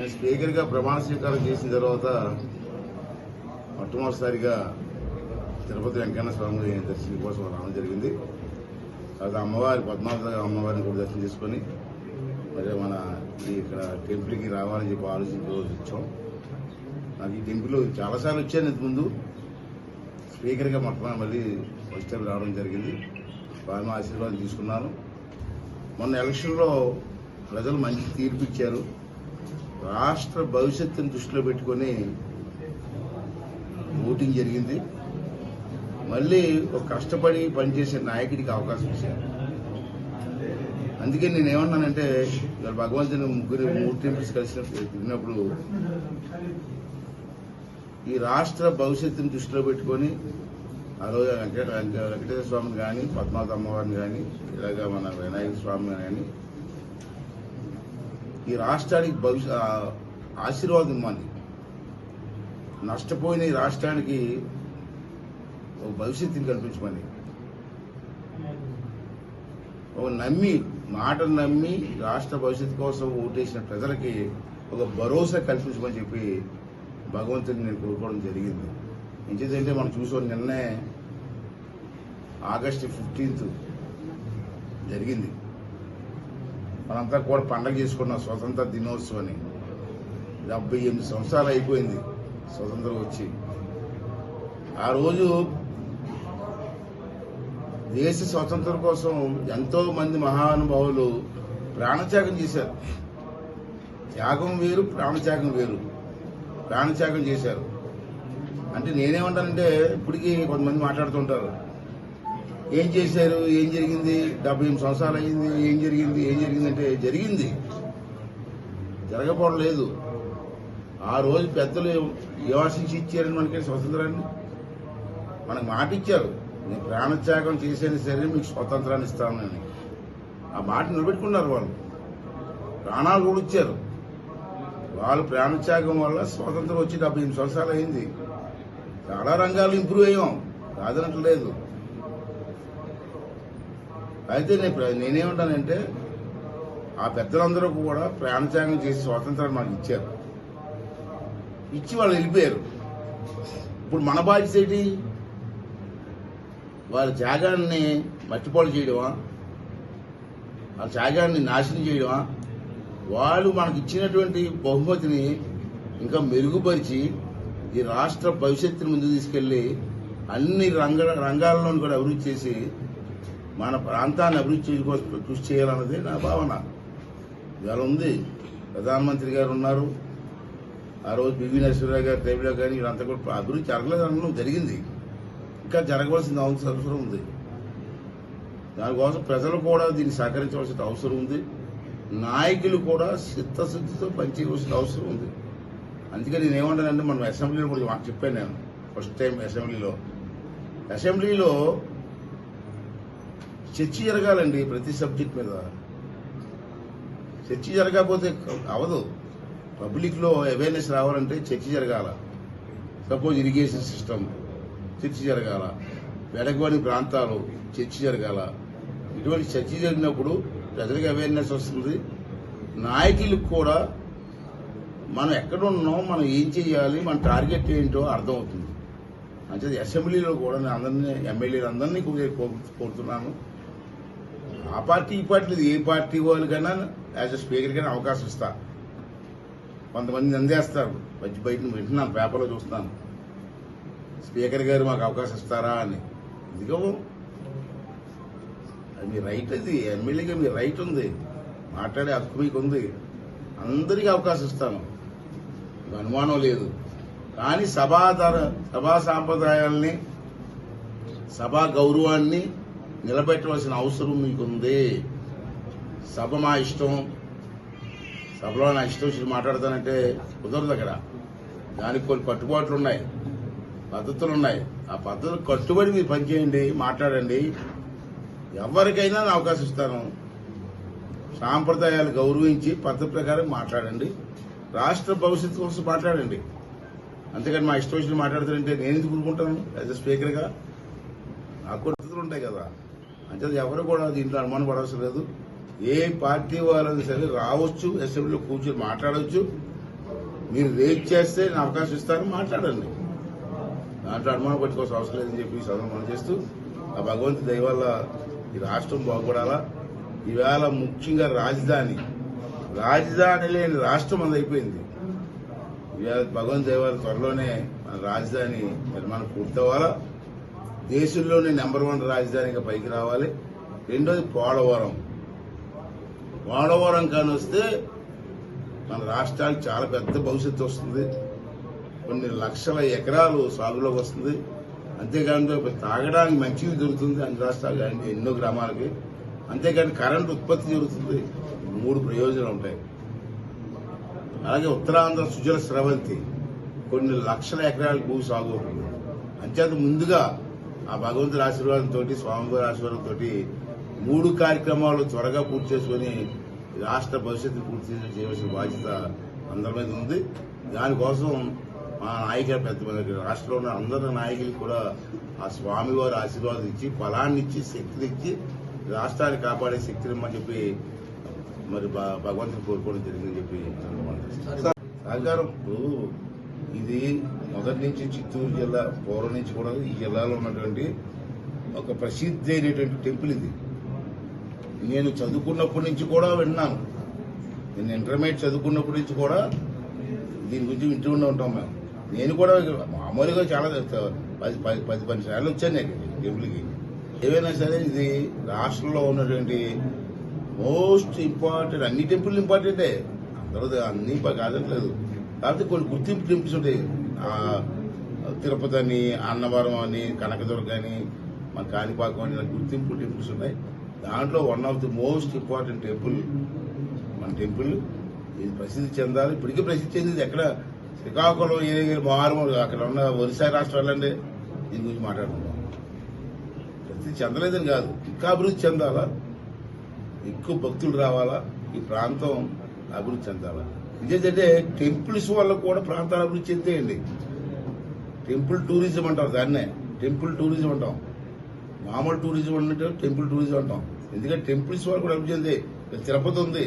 నేను స్పీకర్గా ప్రమాణ స్వీకారం చేసిన తర్వాత మొట్టమొదటిసారిగా తిరుపతి వెంకన్న స్వామి దర్శనం కోసం రావడం జరిగింది. తర్వాత అమ్మవారి పద్మావతి అమ్మవారిని కూడా దర్శనం చేసుకొని మరి మన ఇక్కడ టెంపుల్కి రావాలని చెప్పి ఆలోచించి వచ్చాం. నాకు ఈ టెంపుల్ చాలాసార్లు వచ్చాను ఇంతకు ముందు. స్పీకర్గా మొట్టమొదటి మళ్ళీ ఫస్ట్ టైం రావడం జరిగింది. స్వామి ఆశీర్వాదం తీసుకున్నాను. మొన్న ఎలక్షన్లో ప్రజలు మంచి తీర్పు ఇచ్చారు. రాష్ట్ర భవిష్యత్తును దృష్టిలో పెట్టుకొని ఓటింగ్ జరిగింది. మళ్ళీ ఒక కష్టపడి పనిచేసే నాయకుడికి అవకాశం ఇచ్చారు. అందుకే నేను ఏమన్నానంటే ఇవాళ భగవంతుని ముగ్గురు మూడు టెంపుల్స్ కలిసినప్పుడు తిరిగినప్పుడు ఈ రాష్ట్ర భవిష్యత్తుని దృష్టిలో పెట్టుకొని ఆ రోజు వెంకట వెంకటేశ్వర స్వామిని కానీ పద్మావతి అమ్మవారిని కానీ ఇలాగ మన వినాయక స్వామిని కానీ ఈ రాష్ట్రానికి భవిష్య ఆశీర్వాదం ఇవ్వండి. నష్టపోయిన ఈ రాష్ట్రానికి ఒక భవిష్యత్తుని కల్పించమని. ఒక నమ్మి మాటను నమ్మి రాష్ట్ర భవిష్యత్తు కోసం ఓటేసిన ప్రజలకి ఒక భరోసా కల్పించమని చెప్పి భగవంతుని నేను కోరుకోవడం జరిగింది. ఇంకేదంటే మనం చూసాం నిన్నే ఆగస్టు ఫిఫ్టీన్త్ జరిగింది. మనంతా కూడా పండగ చేసుకున్నాం స్వతంత్ర దినోత్సవాన్ని. డెబ్బై ఎనిమిది సంవత్సరాలు అయిపోయింది స్వతంత్రం వచ్చి. ఆ రోజు దేశ స్వతంత్రం కోసం ఎంతో మంది మహానుభావులు ప్రాణత్యాగం చేశారు. త్యాగం వేరు ప్రాణత్యాగం వేరు. ప్రాణత్యాగం చేశారు. అంటే నేనేమంటానంటే ఇప్పటికీ కొంతమంది మాట్లాడుతుంటారు. ఏం చేశారు? ఏం జరిగింది? డెబ్బై ఎనిమిది సంవత్సరాలు అయింది ఏం జరిగింది? ఏం జరిగిందంటే జరిగింది. జరగపోవడం లేదు. ఆ రోజు పెద్దలు ఏ ఇచ్చారని మనకి స్వతంత్రాన్ని. మనకు మాట ఇచ్చారు. నేను ప్రాణత్యాగం చేసేది సరే మీకు స్వతంత్రాన్ని ఇస్తానని ఆ మాట నిలబెట్టుకున్నారు వాళ్ళు. ప్రాణాలు కూడా ఇచ్చారు. వాళ్ళు ప్రాణత్యాగం వల్ల స్వాతంత్రం వచ్చి డెబ్బై ఎనిమిది సంవత్సరాలు అయింది చాలా రంగాలు ఇంప్రూవ్ అయ్యాం. కాదనట్లేదు అయితే నేను నేనేమంటానంటే ఆ పెద్దలందరూ కూడా ప్రాణత్యాగం చేసి స్వాతంత్రాన్ని మనకి ఇచ్చారు. ఇచ్చి వాళ్ళు వెళ్ళిపోయారు. ఇప్పుడు మన బాధ్యత ఏంటి? వాళ్ళ త్యాగాన్ని మట్టిపాలు చేయడమా? వాళ్ళ త్యాగాన్ని నాశనం చేయడమా? వాళ్ళు మనకి ఇచ్చినటువంటి బహుమతిని ఇంకా మెరుగుపరిచి ఈ రాష్ట్ర భవిష్యత్తుని ముందుకు తీసుకెళ్ళి అన్ని రంగ రంగాల్లోనూ కూడా అభివృద్ధి చేసి మన ప్రాంతాన్ని అభివృద్ధి కోసం కృషి చేయాలన్నది నా భావన. ఇవాళ ఉంది. ప్రధానమంత్రి గారు ఉన్నారు. ఆ రోజు పివి నరసింహరావు గారి టైంలో కానీ వీళ్ళంతా కూడా అభివృద్ధి జరగలేదు అనడం జరిగింది. ఇంకా జరగవలసిన అవసరం అవసరం ఉంది. దానికోసం ప్రజలు కూడా దీన్ని సహకరించవలసిన అవసరం ఉంది. నాయకులు కూడా చిత్తశుద్ధితో పనిచేయవలసిన అవసరం ఉంది. అందుకే నేను ఏమంటానంటే మనం అసెంబ్లీలో కూడా మాకు చెప్పాను నేను ఫస్ట్ టైం అసెంబ్లీలో. అసెంబ్లీలో చర్చ జరగాలండి ప్రతి సబ్జెక్ట్ మీద. చర్చ జరగకపోతే అవదు. పబ్లిక్లో అవేర్నెస్ రావాలంటే చర్చ జరగాల. సపోజ్ ఇరిగేషన్ సిస్టమ్ చర్చ జరగాల. వెడగవని ప్రాంతాలు చర్చ జరగాల. ఇటువంటి చర్చ జరిగినప్పుడు ప్రజలకు అవేర్నెస్ వస్తుంది. నాయకులకు కూడా మనం ఎక్కడ ఉన్నాం మనం ఏం చేయాలి మన టార్గెట్ ఏంటో అర్థమవుతుంది అంటే అసెంబ్లీలో కూడా నేను అందరినీ ఎమ్మెల్యేలు అందరినీ కో- కోరుతున్నాను. ఆ పార్టీ ఈ పార్టీ లేదు. ఏ పార్టీ వాళ్ళకైనా యాజ్ అ స్పీకర్ కైనా అవకాశం ఇస్తా. కొంతమంది అందేస్తారు వచ్చి బయట వింటున్నాను పేపర్లో చూస్తున్నాను. స్పీకర్ గారు మాకు అవకాశం ఇస్తారా అని. ఇదిగో అది మీ రైట్ అది. ఎమ్మెల్యేగా మీ రైట్ ఉంది. మాట్లాడే హక్కు మీకు ఉంది. అందరికీ అవకాశం ఇస్తాను. అనుమానం లేదు. కానీ సభాధర సభా సాంప్రదాయాల్ని సభా గౌరవాన్ని నిలబెట్టవలసిన అవసరం మీకుంది. సభ మా ఇష్టం. సభలో నా ఇష్టం వచ్చి మాట్లాడతానంటే కుదరదు అక్కడ. దానికి కొన్ని కట్టుబాట్లు ఉన్నాయి పద్ధతులు ఉన్నాయి. ఆ పద్ధతులు కట్టుబడి మీరు పనిచేయండి మాట్లాడండి. ఎవరికైనా నా అవకాశం ఇస్తాను. సాంప్రదాయాలు గౌరవించి పద్ధతి ప్రకారం మాట్లాడండి. రాష్ట్ర భవిష్యత్తు కోసం మాట్లాడండి. అంతేకాని మా ఇష్టం వచ్చిన మాట్లాడతానంటే నేను ఎందుకు ఊరుకుంటాను? యాజ్ అ స్పీకర్గా. నాకు పద్ధతులు ఉంటాయి కదా. అంటే ఎవరు కూడా దీంట్లో అనుమానం పడవలసిన లేదు. ఏ పార్టీ వాళ్ళని సరే రావచ్చు అసెంబ్లీలో కూర్చొని మాట్లాడవచ్చు మీరు రేట్ చేస్తే నేను అవకాశం ఇస్తాను మాట్లాడండి. దాంట్లో అనుమానం పట్టుకోవాల్సిన అవసరం లేదని చెప్పి ఈ చేస్తూ ఆ భగవంతు దయవల్ల ఈ రాష్ట్రం బాగుపడాలా? ఈవేళ ముఖ్యంగా రాజధాని. రాజధాని లేని రాష్ట్రం అది అయిపోయింది. ఇవాళ భగవంతు దయ త్వరలోనే మన రాజధాని నిర్మాణం పూర్తవ్వాలా? దేశంలోనే నెంబర్ వన్ రాజధానిగా పైకి రావాలి. రెండోది పోలవరం. పోలవరం కానీ వస్తే మన రాష్ట్రానికి చాలా పెద్ద భవిష్యత్తు వస్తుంది. కొన్ని లక్షల ఎకరాలు సాగులోకి వస్తుంది. అంతేకాకుండా తాగడానికి మంచివి దొరుకుతుంది. అన్ని రాష్ట్రాలు కానీ ఎన్నో గ్రామాలకి. అంతేకాని కరెంట్ ఉత్పత్తి జరుగుతుంది మూడు ప్రయోజనాలు ఉంటాయి. అలాగే ఉత్తరాంధ్ర సుజల స్రవంతి. కొన్ని లక్షల ఎకరాల భూ సాగు అవుతుంది. అంచేత ముందుగా ఆ భగవంతుడి ఆశీర్వాదంతో స్వామివారి ఆశీర్వాదంతో మూడు కార్యక్రమాలు త్వరగా పూర్తి చేసుకొని రాష్ట్ర భవిష్యత్తు పూర్తి చేయవలసిన బాధ్యత అందరి మీద ఉంది దానికోసం మా నాయకులు పెద్ద రాష్ట్రంలో ఉన్న అందరి నాయకులు కూడా ఆ స్వామివారి ఆశీర్వాదం ఇచ్చి ఫలాన్ని ఇచ్చి శక్తిని ఇచ్చి రాష్ట్రాన్ని కాపాడే శక్తిని అని చెప్పి మరి భగవంతుని కోరుకోవడం జరిగిందని చెప్పి సహకారం ఇప్పుడు ఇది మొదటి నుంచి చిత్తూరు జిల్లా పూర్వం నుంచి కూడా ఈ జిల్లాలో ఉన్నటువంటి ఒక ప్రసిద్ధి అయినటువంటి టెంపుల్ ఇది. నేను చదువుకున్నప్పటి నుంచి కూడా విన్నాను. నేను ఇంటర్మీడియట్ చదువుకున్నప్పటి నుంచి కూడా దీని గురించి వింటూ ఉంటాం మేము. నేను కూడా మామూలుగా చాలా పది పది పది పది సార్లు వచ్చాను నేను టెంపుల్కి. ఏవైనా సరే ఇది రాష్ట్రంలో ఉన్నటువంటి మోస్ట్ ఇంపార్టెంట్ అన్ని టెంపుల్ ఇంపార్టెంటే. అందరూ అన్ని కాదట్లేదు కాకపోతే కొన్ని గుర్తింపు టెంపుల్స్ ఉంటాయి తిరుపతి అని అన్నవరం అని కనకదుర్గ అని మన కాణిపాకం అని గుర్తింపు టెంపుల్స్ ఉన్నాయి దాంట్లో one of the most important temple మన టెంపుల్ ఇది ప్రసిద్ధి చెందాలి. ఇప్పటికీ ప్రసిద్ధి చెందింది ఎక్కడ? శ్రీకాకుళం ఏరియా మారుమూలు అక్కడ ఉన్న ఒరిస్సా రాష్ట్రాలండి. దీని గురించి మాట్లాడుకుందాం. ప్రసిద్ధి చెందలేదని కాదు ఇంకా అభివృద్ధి చెందాలా? ఎక్కువ భక్తులు రావాలా? ఈ ప్రాంతం అభివృద్ధి చెందాలా? ఇదేంటంటే టెంపుల్స్ వల్ల కూడా ప్రాంతాల అభివృద్ధి చెందేయండి టెంపుల్ టూరిజం అంటారు దాన్నే. టెంపుల్ టూరిజం అంటాం. మామూలు టూరిజం అంటే టెంపుల్ టూరిజం అంటాం. ఎందుకంటే టెంపుల్స్ వాళ్ళు కూడా అభివృద్ధి చెంది. తిరుపతి ఉంది.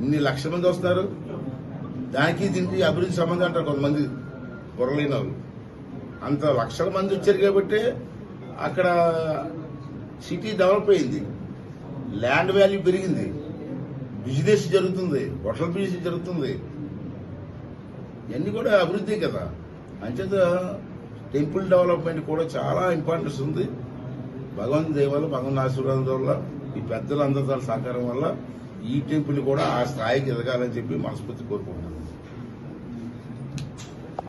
ఇన్ని లక్షల మంది వస్తారు దానికి దీనికి అభివృద్ధి సంబంధం అంటారు కొంతమంది పొరలేని వాళ్ళు. అంత లక్షల మంది వచ్చారు కాబట్టి అక్కడ సిటీ డెవలప్ అయింది. ల్యాండ్ వాల్యూ పెరిగింది. బిజినెస్ జరుగుతుంది హోటల్ బిజినెస్ జరుగుతుంది. ఇవన్నీ కూడా అభివృద్ధి కదా. అంచేత టెంపుల్ డెవలప్మెంట్ కూడా చాలా ఇంపార్టెన్స్ ఉంది. భగవంతు దేవాలు భగవంతు ఆశీర్వాదం వల్ల ఈ పెద్దలందరి సహకారం వల్ల ఈ టెంపుల్ కూడా ఆ స్థాయికి ఎదగాలని చెప్పి మనస్ఫూర్తి కోరుకుంటున్నాను.